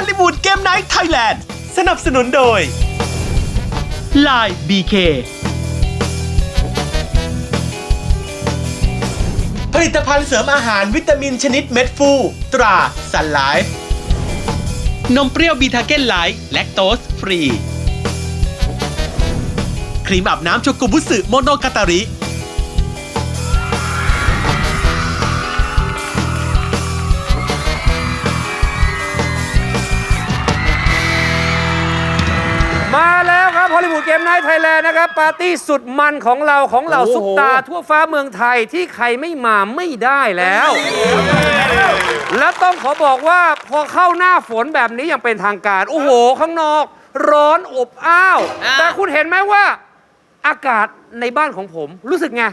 อลลีวูดเกมไนท์ไทยแลนด์สนับสนุนโดย Line BK ผลิตภัณฑ์เสริมอาหารวิตามินชนิดเม็ดฟู ตราสันไลฟ์นมเปรี้ยวบีทาเก้นไลท์แลคโตสฟรี ครีมอาบน้ำโชกุบุสึโมโนกาตาริ ครับฮอลลีวูดเกมไนท์ไทยแลนด์นะครับ ปาร์ตี้สุดมันของเราของเหล่าซุปตา ทั่วฟ้าเมืองไทยที่ใครไม่มาไม่ได้แล้ว และต้องขอบอกว่าพอเข้าหน้าฝนแบบนี้อย่างเป็นทางการ โอ้โห ข้างนอก ร้อนอบอ้าว แต่คุณเห็นไหมว่า อากาศในบ้านของผมรู้สึกไง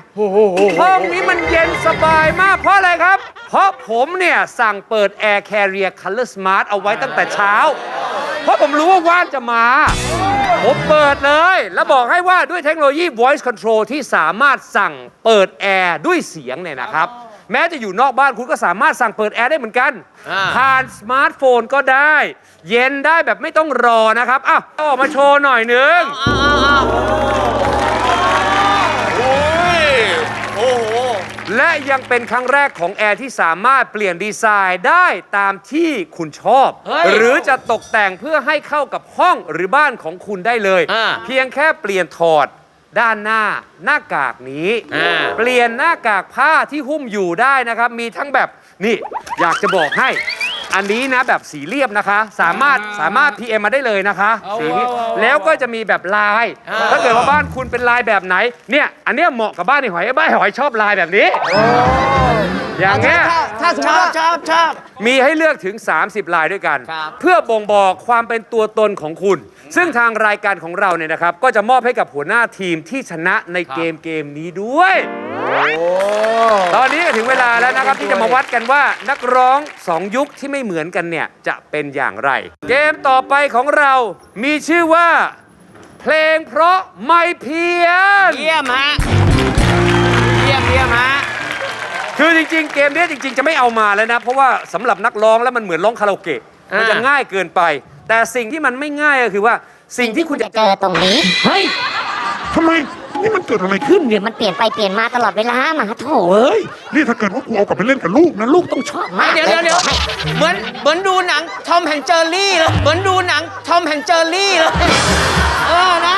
ห้องนี้มันเย็นสบายมากเพราะอะไรครับ เพราะผมเนี่ยสั่งเปิด Air Carrier Color Smart เอาไว้ตั้งแต่เช้า เพราะผมรู้ว่าว่านจะมา ผมเปิดเลย แล้วบอกให้ว่าด้วยเทคโนโลยี voice control ที่สามารถสั่งเปิดแอร์ด้วยเสียงเนี่ยนะครับ แม้จะอยู่นอกบ้านคุณก็สามารถสั่งเปิดแอร์ได้เหมือนกัน ผ่านสมาร์ทโฟนก็ได้ เย็นได้แบบไม่ต้องรอนะครับ อ้าวเอาออกมาโชว์หน่อยหนึง และยังเป็นครั้งแรกของแอร์ที่สามารถเปลี่ยนดีไซน์ได้ตามที่คุณชอบ หรือจะตกแต่งเพื่อให้เข้ากับห้องหรือบ้านของคุณได้เลยอ่าเพียงแค่เปลี่ยนถอดด้านหน้าหน้ากากนี้อ่าเปลี่ยนหน้ากากผ้าที่หุ้มอยู่ได้นะครับ มีทั้งแบบนี่อยากจะบอกให้ อันนี้นะแบบสีเรียบนะคะ สามารถสามารถ PM มาได้เลยนะคะสีนี้แล้วก็จะมีแบบลาย ถ้าเกิดว่าบ้านคุณเป็นลายแบบไหน เนี่ย อันเนี้ยเหมาะกับบ้านไอ้หอยไอ้บ้านไอ้หอยชอบลายแบบนี้ อย่างเงี้ย ถ้าสมมติว่าชอบชอบ มีให้เลือกถึง 30 ลายด้วยกัน ครับ เพื่อบ่งบอกความเป็นตัวตนของคุณ ซึ่งทางรายการของเราเนี่ยนะครับ ก็จะมอบให้กับหัวหน้าทีมที่ชนะในเกมเกมนี้ด้วย ตอนนี้ก็ถึงเวลาแล้วนะครับที่จะมาวัดกันว่านักร้อง2ยุคที่ไม่เหมือนกันเนี่ย จะเป็นอย่างไร เกมต่อไปของเรามีชื่อว่า เพลงเพราะไม่เพียงเยี่ยมฮะ เยี่ยมเยี่ยมฮะ คือจริงๆ เกมเนี้ยจริงๆ จะไม่เอามาแล้วนะ เพราะว่าสำหรับนักร้องแล้วมันเหมือนร้องคาราโอเกะมันจะอ่าง่ายเกินไป แต่สิ่งที่มันไม่ง่ายก็คือว่าสิ่งที่คุณจะเจอตรงนี้ เฮ้ยทำไมนี่มันเกิดอะไรขึ้นเนี่ยมันเปลี่ยนไปเปลี่ยนมาตลอดเวลามาโถเฮ้ยนี่ถ้าเกิดว่ากูเอากลับไปเล่นกับลูกนะลูกต้องชอบมากเดี๋ยวเดี๋ยวเดี๋ยวเหมือนเหมือนดูหนังทอมแฮนเจอรี่เลยเหมือนดูหนังทอมแฮนเจอรี่เลยเออนะ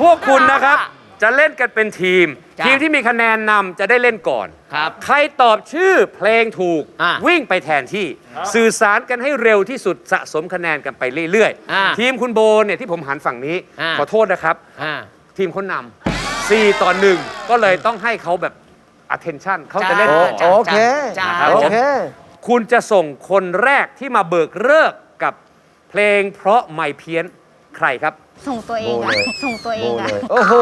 พวกคุณนะครับ จะเล่นกันเป็นทีม จ้ะทีมที่มีคะแนนนำจะได้เล่นก่อน ครับใครตอบชื่อเพลงถูก อะวิ่งไปแทนที่ สื่อสารกันให้เร็วที่สุดสะสมคะแนนกันไปเรื่อยอะๆทีมคุณโบเนี่ยที่ผมหันฝั่งนี้ อะ ขอโทษนะครับ อ่า ทีมเขานำ4ต่อหนึ่งก็เลยต้องให้เขาแบบ attention เขาจะเล่นก่อนจ้าโอเค จ้าครับโอเค คุณจะส่งคนแรกที่มาเบิกเลิกษ์กับเพลงเพราะไม่เพี้ยนใครครับ ส่งตัวเองอะส่งตัวเองอะ โอ้โห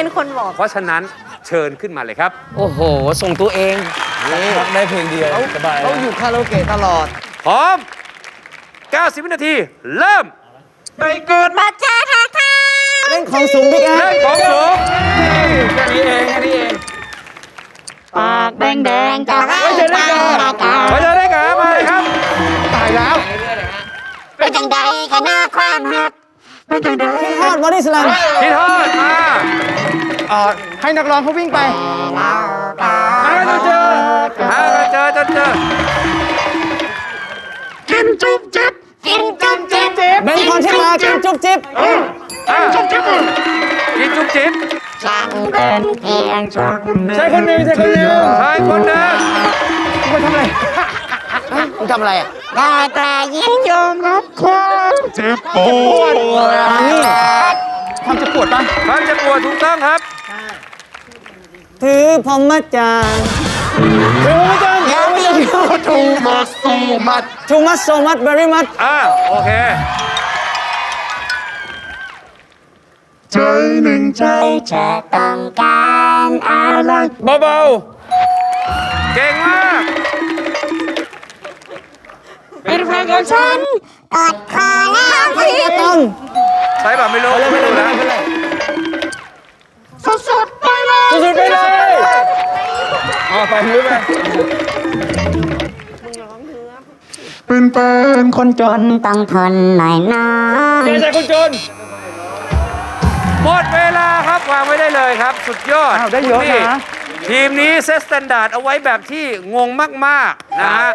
เป็นคนบอกเพราะฉะนั้นเชิญขึ้นมาเลยครับ โอ้โห ส่งตัวเองได้เพลงเดียวสบายเขาอยู่คาราโอเกะตลอด พร้อม 90 วินาที เริ่มบัตรแจ้ค่ะค่ะเล่นของสูงบิ๊กแอเล่นของสูงแค่นี้เองแค่นี้เองปากแดงแดงๆจะให้ตายมาตาไปเลยได้กับมาเลยครับตายแล้วเป็นจังใดกันหน้าความหักพี่ทอดบอดี้สแลมพี่ทอดมา ให้นักร้องเขาวิ่งไปหากันจนเจอหากันเจอจนเจอกินจุ๊บจิ๊บกินจุ๊บจิ๊บเบนคอนที่มากินจุ๊บจิ๊บอะจุ๊บจิ๊บกินจุ๊บจิ๊บฉันเป็นเพียงชนใช่คนหนึ่งใช่คนหนึ่งชายคนหนึ่งไปทำอะไรมึงทำอะไรอะได้แต่ยินยอมรับความเจ็บปวดอันนี้ ความจะปวดปะความเจะปวดถูกต้องครับ ถือพรหมจรรย์ถือพรหมจรรย์ถือพรหมจรรย์ทูมาสูมัด too much so much very much อ่าโอเคใจหนึ่งใจจะต้องการอะไรเบาๆ เก่งมาก เป็นแฟนของฉันกอดคอแล้วพี่ต้อง ใช่ป่ะไม่รู้ไม่รู้นะสุดๆไปเลยสุดๆไปเลยเอาไปมือไปเป็นเป็นคนจนต้องทนหน่อยนะเจใจคนจนหมดเวลาครับวางไว้ได้เลยครับ สุดยอดอ้าวได้เยอะคุณพี่นะ ทีมนี้เซตสแตนดาร์ดเอาไว้แบบที่งงมาก ๆ นะฮะ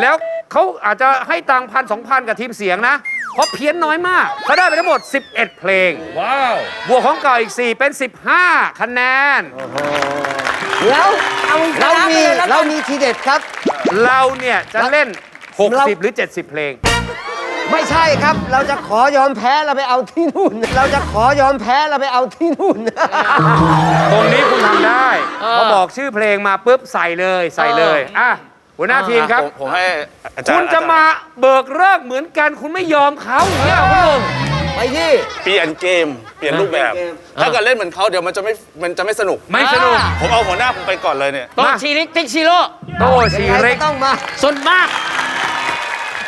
แล้วเขาอาจจะให้ตังพันสองพันกับทีมเสียงนะ เพราะเพี้ยนน้อยมากเขาได้ไปทั้งหมด 11 เพลง ว้าว บวกของเก่าอีก 4 เป็น 15 คะแนน แล้วเรามีเรามีทีเด็ดครับ เราเนี่ย จะเล่นเรา60 หรือ 70 เพลง ไม่ใช่ครับ เราจะขอยอมแพ้เราไปเอาที่นู่น เราจะขอยอมแพ้เราไปเอาที่นู่น ตรงนี้คุณทำได้พอบอกชื่อเพลงมาปุ๊บใส่เลยใส่เลยอะ หัวหน้าทีมครับ ผมผมให้อาจารย์คุณจะมาเบิกเลิกเหมือนกัน คุณไม่ยอมเขาอย่างเนี่ยคุณหนุ่มไปที่ เปลี่ยนเกม เปลี่ยนรูปแบบ ถ้าเกิดเล่นเหมือนเขาเดี๋ยวมันจะไม่มันจะไม่สนุก ไม่สนุก ผมเอาหัวหน้าผมไปก่อนเลยเนี่ยโต๊ะชีริกติ๊กชิโร่โตชีเร็ก ต้องมาสนมาก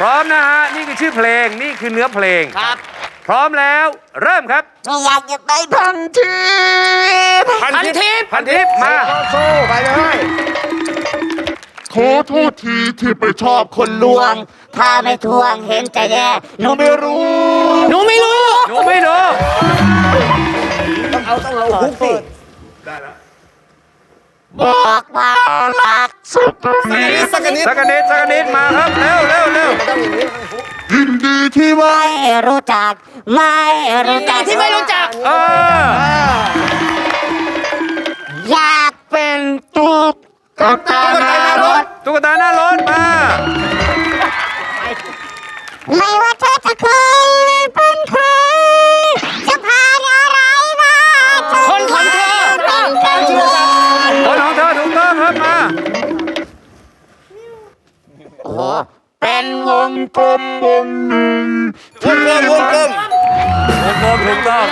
พร้อมนะฮะ นี่คือชื่อเพลง นี่คือเนื้อเพลง ครับ พร้อมแล้ว เริ่มครับ ไม่อยากจะไปพันทีพันพันทิพย์พันทิปมาโซ่ไปเลย ขอโทษทีที่ไปชอบคนลทววงงถ้าไม่ทวงเห็นจะแย่หนูไม่รู้ หนูไม่รู้ หนูไม่ดูต้องเอาต้องเอาฮุกสิบอกว่ารักสุดสักนิดสักนิดสักนิดมาครับเร็วเร็วเร็วยินดีที่ว่าไม่รู้จัก ไม่รู้จักที่ไม่รู้จักเอออยากเป็นตุ๊กตาหน้ารถ ตุ๊กตาหน้ารถมา ไม่ว่าเธอจะเคยเป็นใครจะผ่านอะไรมาคนของเธอต้องการคนของเธอถูกต้องครับมา เป็นวงกลมวงหนึ่งวงกลมวงกลมวงกลมถูกต้อง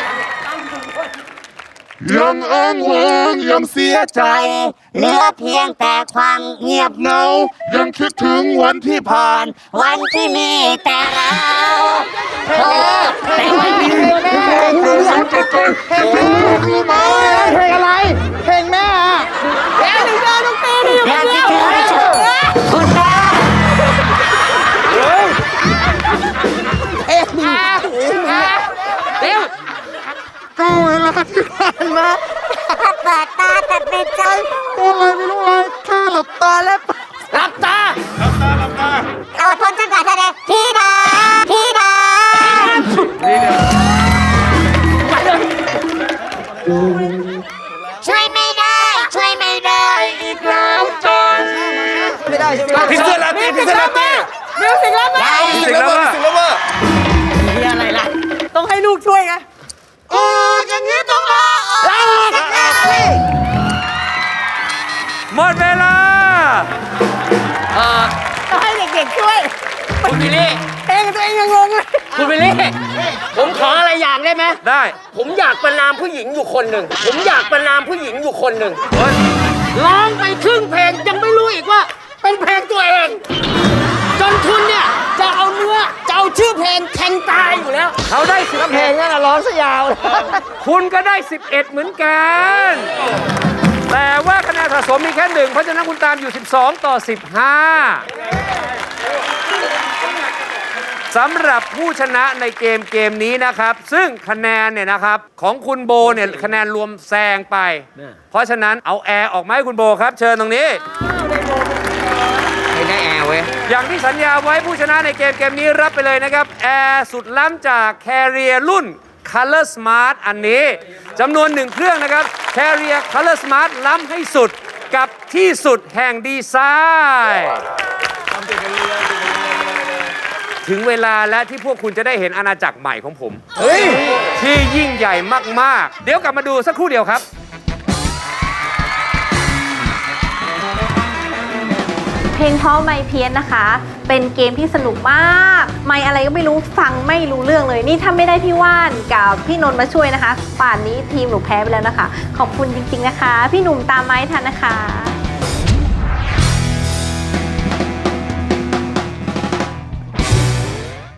ยังอ้างวางยังเสียใจ เหลือเพียงแต่ความเงียบเหงายังคิดถึงวันที่ผ่าน วันที่มีแต่เราโอ้แต่วันที่ อะไรไม่รู้อะไรแค่หลับตาแล้วรับตาอดทนจนกว่าจะได้พี่ดาพี่ดาช่วยไม่ได้ ช่วยไม่ได้อีกแล้วจนไม่ได้ใช่ไหมพิซซ่าลาตีพิซซ่าลาตีมิวสิกแล้วแม่มิวสิกแล้วว่าสิงแล้วว่ามีอะไรล่ะ ต้องให้ลูกช่วยไงโอ้อย่างนี้ต้องรอห มดเวลาต้องให้เด็กๆช่วย คุณวิลลี่เองตัวเองยังงงเลยคุณวิลลี่ผมขออะไรอย่างได้ไหมได้ผมอยากประนามผู้หญิงอยู่คนหนึ่งผมอยากประนามผู้หญิงอยู่คนหนึ่งเฮ้ยร้องไปครึ่งเพลงยังไม่รู้อีกว่า เป็นเพลงตัวเอง จนคุณเนี่ยจะเอาเนื้อจะเอาชื่อเพลงแทงตายอยู่แล้วเขาได้สิบเพลงนั่นน่ะร้องซะยาวเลยคุณก็ได้ 11 เหมือนกัน แต่ว่าคะแนนสะสมมีแค่หนึ่งเพราะฉะนั้นคุณตามอยู่ 12 ต่อ 15สำหรับผู้ชนะในเกมเกมนี้นะครับ ซึ่งคะแนนเนี่ยนะครับของคุณโบเนี่ยคะแนนรวมแซงไป เพราะฉะนั้นเอาแอร์ออกมาให้คุณโบครับ เชิญตรงนี้ไม่ได้แอร์เว้ยอย่างที่สัญญาไว้ผู้ชนะในเกมเกมนี้รับไปเลยนะครับ แอร์สุดล้ำจาก Carrier รุ่น Color Smart อันนี้จำนวนหนึ่งเครื่องนะครับ Carrier Color Smart ล้ำให้สุดกับที่สุดแห่งดีไซน์ ถึงเวลาและที่พวกคุณจะได้เห็นอาณาจักรใหม่ของผม ที่ยิ่งใหญ่มาก ๆ เดี๋ยวกลับมาดูสักครู่เดียวครับ เพลงพราะไม่เพี้ยนนะคะ เป็นเกมที่สนุกมาก ไม่อะไรก็ไม่รู้ฟังไม่รู้เรื่องเลย นี่ถ้าไม่ได้พี่ว่านกับพี่นนท์มาช่วยนะคะ ป่านนี้ทีมหนูแพ้ไปแล้วนะคะ ขอบคุณจริงๆนะคะ พี่หนุ่มตามไม้ทันนะคะ